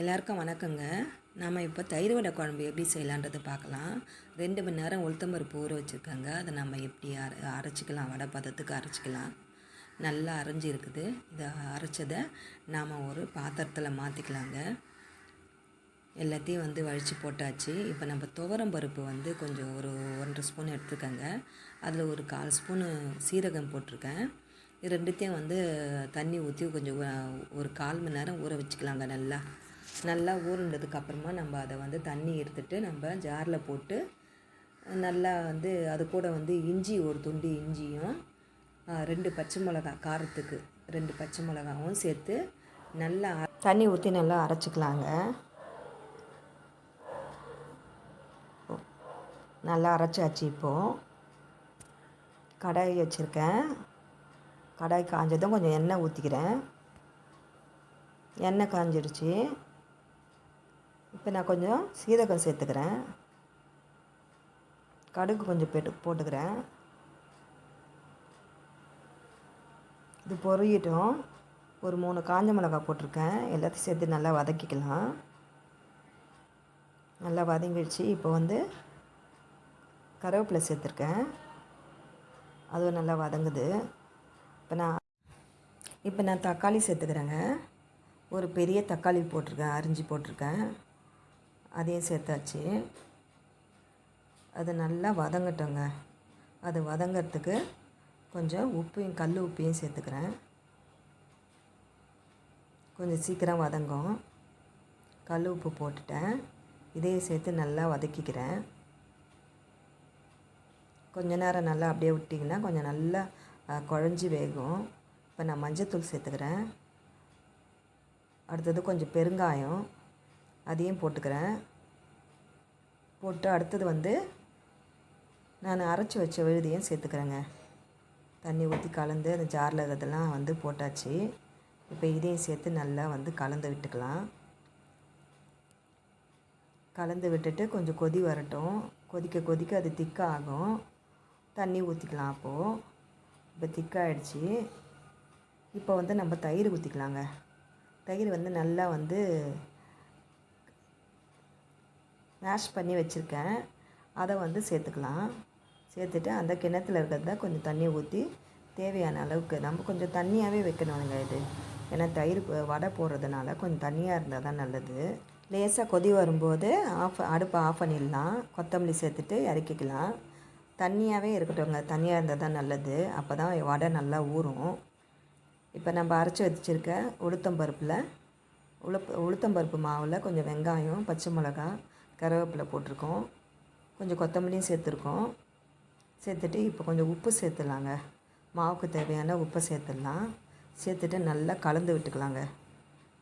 எல்லாருக்கும் வணக்கங்க. நாம் இப்போ தயிர் வடை குழம்பு எப்படி செய்யலான்றது பார்க்கலாம். ரெண்டு மணி நேரம் உளுத்தம்பருப்பு ஊற வச்சுருக்காங்க. அதை நம்ம எப்படி அரை அரைச்சிக்கலாம் வடை பதத்துக்கு அரைச்சிக்கலாம். நல்லா அரைஞ்சி இருக்குது. இதை அரைச்சதை நாம் ஒரு பாத்திரத்தில் மாற்றிக்கலாங்க எல்லாத்தையும் வந்து வழித்து போட்டாச்சு. இப்போ நம்ம துவரம் பருப்பு வந்து கொஞ்சம் ஒரு ஒன்றரை ஸ்பூன் எடுத்துக்கோங்க. அதில் ஒரு கால் ஸ்பூனு சீரகம் போட்டிருக்கேன். இது ரெண்டுத்தையும் வந்து தண்ணி ஊற்றி கொஞ்சம் ஒரு கால் மணி நேரம் ஊற வச்சுக்கலாங்க நல்லா. நல்லா ஊறுனதுக்கு அப்புறமா நம்ம அதை வந்து தண்ணி எடுத்துட்டு நம்ம ஜாரில் போட்டு நல்லா வந்து அது கூட வந்து இஞ்சி ஒரு துண்டு இஞ்சியும் ரெண்டு பச்சை மிளகா காரத்துக்கு ரெண்டு பச்சை மிளகாவும் சேர்த்து நல்லா தண்ணி ஊற்றி நல்லா அரைச்சிக்கலாங்க. நல்லா அரைச்சாச்சு இப்போது கடாய் வச்சுருக்கேன். கடாய் காஞ்சதும் கொஞ்சம் எண்ணெய் ஊற்றிக்கிறேன் எண்ணெய் காஞ்சிடுச்சு. இப்போ நான் கொஞ்சம் சீரகம் சேர்த்துக்கிறேன். கடுகு கொஞ்சம் போட்டு போட்டுக்கிறேன். இது பொரியட்டும் ஒரு மூணு காஞ்ச மிளகாய் போட்டிருக்கேன். எல்லாத்தையும் சேர்த்து நல்லா வதக்கிக்கலாம். நல்லா வதங்கிடுச்சு. இப்போ வந்து கருவேப்பிலை சேர்த்துருக்கேன். அதுவும் நல்லா வதங்குது. இப்போ நான் இப்போ நான் தக்காளி சேர்த்துக்கிறேங்க. ஒரு பெரிய தக்காளி போட்டிருக்கேன். அரிஞ்சு போட்டிருக்கேன். அதையும் சேர்த்தாச்சு. அது நல்லா வதங்கட்டுங்க. அது வதங்கிறதுக்கு கொஞ்சம் உப்பையும் கல் உப்பையும் சேர்த்துக்கிறேன். கொஞ்சம் சீக்கிரம் வதங்கும். கல் உப்பு போட்டுட்டேன். இதையும் சேர்த்து நல்லா வதக்கிக்கிறேன். கொஞ்ச நேரம் நல்லா அப்படியே விட்டிங்கன்னா கொஞ்சம் நல்லா குழஞ்சி வேகும். இப்போ நான் மஞ்சத்தூள் சேர்த்துக்கிறேன். அடுத்தது கொஞ்சம் பெருங்காயம். அதையும் போட்டுக்கிறேன். போட்டு அடுத்தது வந்து நான் அரைச்சி வச்ச விழுதியும் சேர்த்துக்கிறேங்க. தண்ணி ஊற்றி கலந்து அந்த ஜாரில் இருக்கிறதெல்லாம் வந்து போட்டாச்சு. இப்போ இதையும் சேர்த்து நல்லா வந்து கலந்து விட்டுக்கலாம். கலந்து விட்டுட்டு கொஞ்சம் கொதி வரட்டும். கொதிக்க கொதிக்க அது திக்காகும். தண்ணி ஊற்றிக்கலாம் அப்போது இப்போ திக்காயிடுச்சு. இப்போ வந்து நம்ம தயிர் ஊற்றிக்கலாங்க தயிர் வந்து நல்லா வந்து மேஷ் பண்ணி வச்சுருக்கேன். அதை வந்து சேர்த்துக்கலாம். சேர்த்துட்டு அந்த கிணத்துல இருக்கிறத கொஞ்சம் தண்ணி ஊற்றி தேவையான அளவுக்கு நம்ம கொஞ்சம் தண்ணியாகவே வைக்கணுங்க இது. ஏன்னா தயிர் வடை போடுறதுனால கொஞ்சம் தண்ணியாக இருந்தால் தான் நல்லது. லேசாக கொதி வரும்போது ஆஃப் அடுப்பை ஆஃப் பண்ணிடலாம். கொத்தமல்லி சேர்த்துட்டு இறக்கிக்கலாம். தண்ணியாகவே இருக்கட்டும்ங்க. தண்ணியாக இருந்தால் தான் நல்லது. அப்போ தான் வடை நல்லா ஊறும். இப்போ நம்ம அரைச்சி வச்சுருக்க உளுத்தம்பருப்பில் உளுப் உளுத்தம்பருப்பு மாவில் கொஞ்சம் வெங்காயம் பச்சை மிளகா கருவேப்பிலை போட்டிருக்கோம். கொஞ்சம் கொத்தமல்லியும் சேர்த்துருக்கோம். சேர்த்துட்டு இப்போ கொஞ்சம் உப்பு சேர்த்துலாங்க மாவுக்கு தேவையான உப்பை சேர்த்துடலாம். சேர்த்துட்டு நல்லா கலந்து விட்டுக்கலாங்க.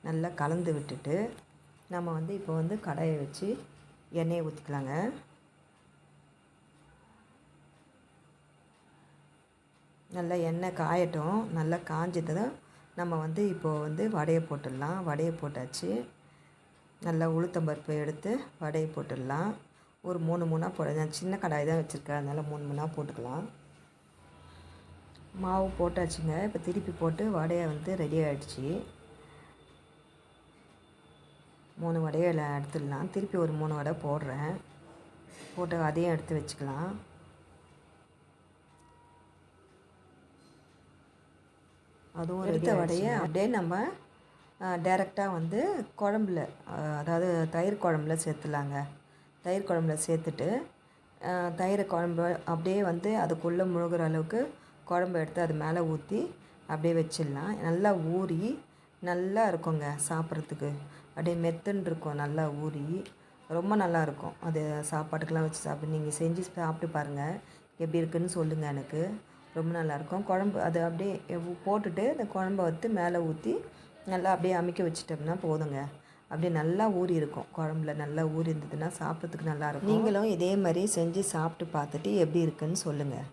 நல்லா கலந்து விட்டுட்டு நம்ம வந்து இப்போ வந்து கடாயை வச்சு எண்ணெயை ஊற்றிக்கலாங்க நல்லா எண்ணெய் காயட்டும். நல்லா காஞ்சதும் நம்ம வந்து இப்போது வந்து வடையை போட்டுடலாம். வடையை போட்டாச்சு. நல்லா உளுத்தம்பருப்பு எடுத்து வடையை போட்டுடலாம். ஒரு மூணு மூணாக போட நான் சின்ன கடாய் தான் வச்சுருக்கேன். அதனால் மூணு மூணாக போட்டுக்கலாம். மாவு போட்டாச்சுங்க. இப்போ திருப்பி போட்டு வடையை வந்து ரெடி ஆகிடுச்சி மூணு வடையை எடுத்துடலாம். திருப்பி ஒரு மூணு வடை போடுறேன். போட்டு அதையும் எடுத்து வச்சுக்கலாம். அதுவும் எடுத்த வடையை அப்படியே நம்ம டைரெக்டாக வந்து குழம்புல அதாவது தயிர் குழம்புல சேர்த்துலாங்க. தயிர் குழம்புல சேர்த்துட்டு தயிரை தயிர் குழம்பு அப்படியே வந்து அதுக்குள்ளே முழுகிற அளவுக்கு குழம்பு எடுத்து அது மேலே ஊற்றி அப்படியே வச்சிடலாம். நல்லா ஊறி நல்லா இருக்குங்க சாப்பிட்றதுக்கு. அப்படியே மெத்துன்னு இருக்கும் நல்லா ஊறி. ரொம்ப நல்லா இருக்கும். அது சாப்பாட்டுக்கெல்லாம் வச்சு சாப்பிட்டு நீங்கள் செஞ்சு சாப்பிட்டு பாருங்கள் எப்படி இருக்குன்னு சொல்லுங்கள் எனக்கு. ரொம்ப நல்லாயிருக்கும் குழம்பு அது அப்படியே போட்டுட்டு அந்த குழம்ப வந்து மேலே ஊற்றி நல்லா அப்படியே அமைக்க வச்சிட்டோம்னா போதுங்க. அப்படியே நல்லா ஊறி இருக்கும். குழம்புல நல்லா ஊறி இருந்ததுன்னா சாப்பிட்றதுக்கு நல்லா இருக்கும். நீங்களும் இதே மாதிரி செஞ்சு சாப்பிட்டு பார்த்துட்டு எப்படி இருக்குன்னு சொல்லுங்கள்